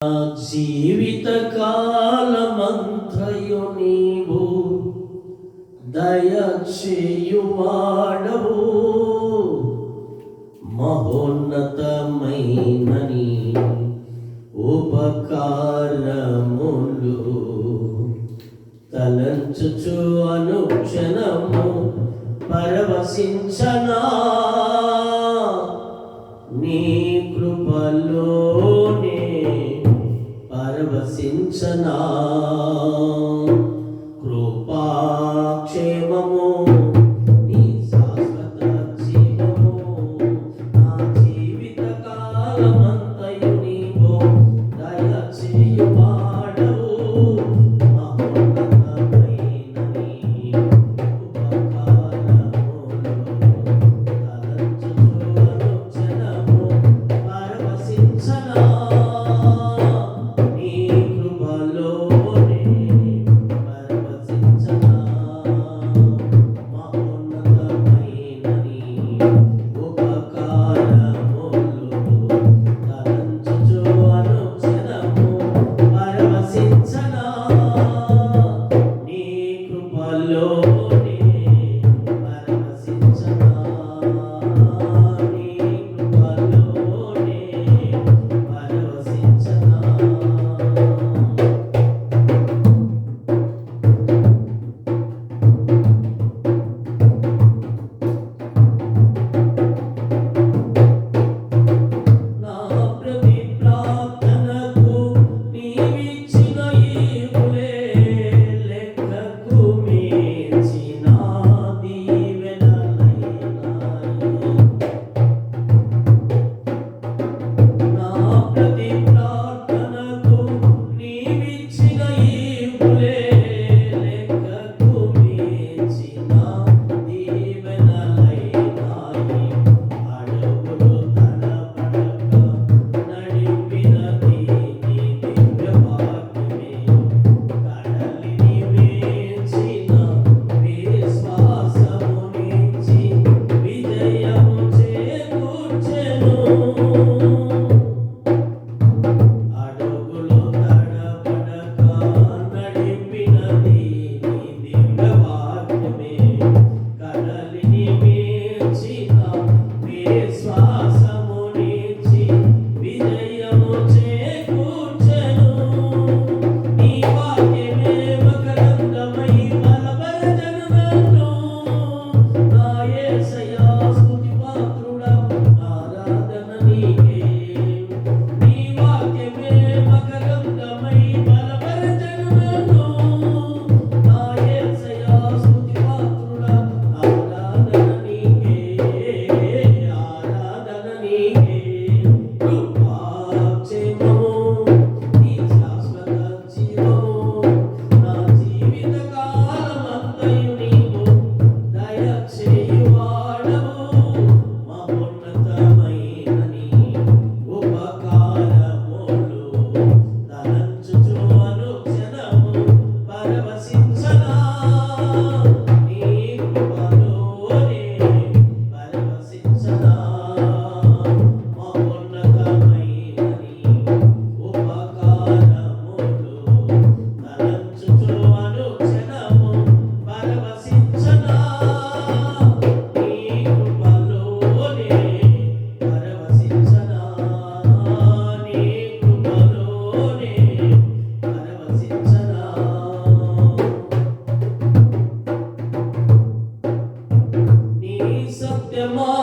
జీవిత జీవితకాలమంతయు నీవు దయచేయువాడవు. మహోన్నతమైనని ఉపకారములు తలంచుచు అనుక్షణము పరవశించనా. దర్శించనా కృపాక్షేమము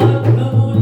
Come on.